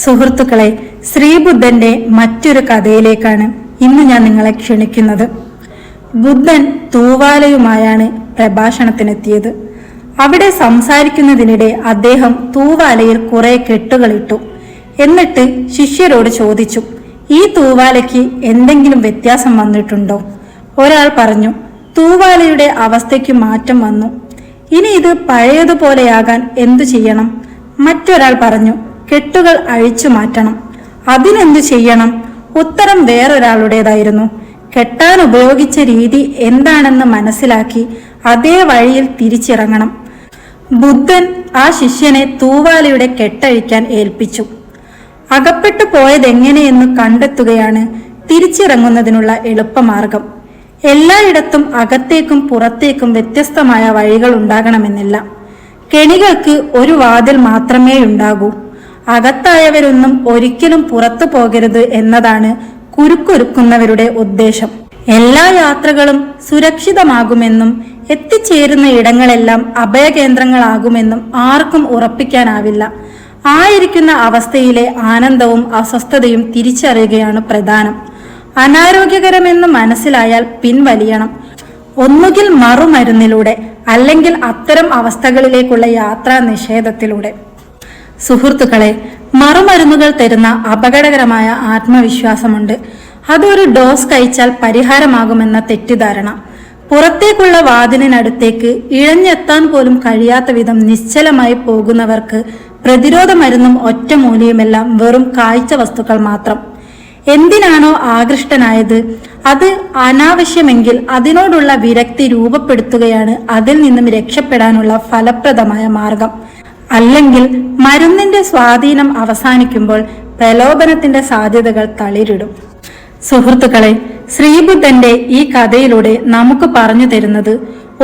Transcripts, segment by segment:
സുഹൃത്തുക്കളെ ശ്രീബുദ്ധന്റെ മറ്റൊരു കഥയിലേക്കാണ് ഇന്ന് ഞാൻ നിങ്ങളെ ക്ഷണിക്കുന്നത്. ബുദ്ധൻ തൂവാലയുമായാണ് പ്രഭാഷണത്തിനെത്തിയത്. അവിടെ സംസാരിക്കുന്നതിനിടെ അദ്ദേഹം തൂവാലയിൽ കുറെ കെട്ടുകളിട്ടു എന്നിട്ട് ശിഷ്യരോട് ചോദിച്ചു ഈ തൂവാലയ്ക്ക് എന്തെങ്കിലും വ്യത്യാസം വന്നിട്ടുണ്ടോ? ഒരാൾ പറഞ്ഞു തൂവാലയുടെ അവസ്ഥയ്ക്ക് മാറ്റം വന്നു. ഇനി ഇത് പഴയതുപോലെയാകാൻ എന്തു ചെയ്യണം? മറ്റൊരാൾ പറഞ്ഞു കെട്ടുകൾ അഴിച്ചു മാറ്റണം. അതിനെന്തു ചെയ്യണം? ഉത്തരം വേറൊരാളുടേതായിരുന്നു. കെട്ടാൻ ഉപയോഗിച്ച രീതി എന്താണെന്ന് മനസ്സിലാക്കി അതേ വഴിയിൽ തിരിച്ചിറങ്ങണം. ബുദ്ധൻ ആ ശിഷ്യനെ തൂവാലയുടെ കെട്ടഴിക്കാൻ ഏൽപ്പിച്ചു. അകപ്പെട്ടു പോയതെങ്ങനെയെന്ന് കണ്ടെത്തുകയാണ് തിരിച്ചിറങ്ങുന്നതിനുള്ള എളുപ്പമാർഗം. എല്ലായിടത്തും അകത്തേക്കും പുറത്തേക്കും വ്യത്യസ്തമായ വഴികൾ ഉണ്ടാകണമെന്നില്ല. കെണികൾക്ക് ഒരു വാതിൽ മാത്രമേ ഉണ്ടാകൂ. അകത്തായവരൊന്നും ഒരിക്കലും പുറത്തു പോകരുത് എന്നതാണ് കുരുക്കൊരുക്കുന്നവരുടെ ഉദ്ദേശം. എല്ലാ യാത്രകളും സുരക്ഷിതമാകുമെന്നും എത്തിച്ചേരുന്ന ഇടങ്ങളെല്ലാം അഭയകേന്ദ്രങ്ങളാകുമെന്നും ആർക്കും ഉറപ്പിക്കാനാവില്ല. ആയിരിക്കുന്ന അവസ്ഥയിലെ ആനന്ദവും അസ്വസ്ഥതയും തിരിച്ചറിയുകയാണ് പ്രധാനം. അനാരോഗ്യകരമെന്ന് മനസ്സിലായാൽ പിൻവലിയണം. ഒന്നുകിൽ മറുമരുന്നിലൂടെ അല്ലെങ്കിൽ അത്തരം അവസ്ഥകളിലേക്കുള്ള യാത്രാ നിഷേധത്തിലൂടെ സുഹൃത്തുക്കളെ മറുമരുന്നുകൾ തരുന്ന അപകടകരമായ ആത്മവിശ്വാസമുണ്ട്. അതൊരു ഡോസ് കഴിച്ചാൽ പരിഹാരമാകുമെന്ന തെറ്റിദ്ധാരണ. പുറത്തേക്കുള്ള വാതിലിനടുത്തേക്ക് ഇഴഞ്ഞെത്താൻ പോലും കഴിയാത്ത വിധം നിശ്ചലമായി പോകുന്നവർക്ക് പ്രതിരോധ മരുന്നും ഒറ്റമൂലിയുമെല്ലാം വെറും കാഴ്ച വസ്തുക്കൾ മാത്രം. എന്തിനാണോ ആകൃഷ്ടനായത്? അത് അനാവശ്യമെങ്കിൽ അതിനോടുള്ള വിരക്തി രൂപപ്പെടുത്തുകയാണ് അതിൽ നിന്നും രക്ഷപ്പെടാനുള്ള ഫലപ്രദമായ മാർഗം. അല്ലെങ്കിൽ മരുന്നിന്റെ സ്വാധീനം അവസാനിക്കുമ്പോൾ പ്രലോഭനത്തിന്റെ സാധ്യതകൾ തളിരിടും. സുഹൃത്തുക്കളെ ശ്രീബുദ്ധന്റെ ഈ കഥയിലൂടെ നമുക്ക് പറഞ്ഞു തരുന്നത്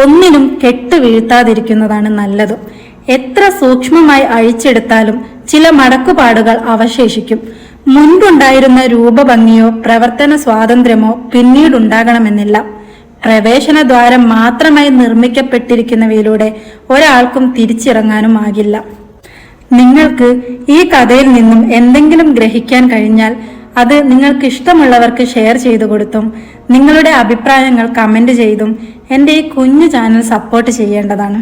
ഒന്നിനും കെട്ട് വീഴ്ത്താതിരിക്കുന്നതാണ് നല്ലത്. എത്ര സൂക്ഷ്മമായി അഴിച്ചെടുത്താലും ചില മടക്കുപാടുകൾ അവശേഷിക്കും. മുൻപുണ്ടായിരുന്ന രൂപഭംഗിയോ പ്രവർത്തന സ്വാതന്ത്ര്യമോ പിന്നീടുണ്ടാകണമെന്നില്ല. പ്രവേശന ദ്വാരം മാത്രമായി നിർമ്മിക്കപ്പെട്ടിരിക്കുന്നവയിലൂടെ ഒരാൾക്കും തിരിച്ചിറങ്ങാനും ആകില്ല. നിങ്ങൾക്ക് ഈ കഥയിൽ നിന്നും എന്തെങ്കിലും ഗ്രഹിക്കാൻ കഴിഞ്ഞാൽ അത് നിങ്ങൾക്ക് ഇഷ്ടമുള്ളവർക്ക് ഷെയർ ചെയ്തു കൊടുത്തും നിങ്ങളുടെ അഭിപ്രായങ്ങൾ കമന്റ് ചെയ്തും എന്റെ ഈ കുഞ്ഞു ചാനൽ സപ്പോർട്ട് ചെയ്യേണ്ടതാണ്.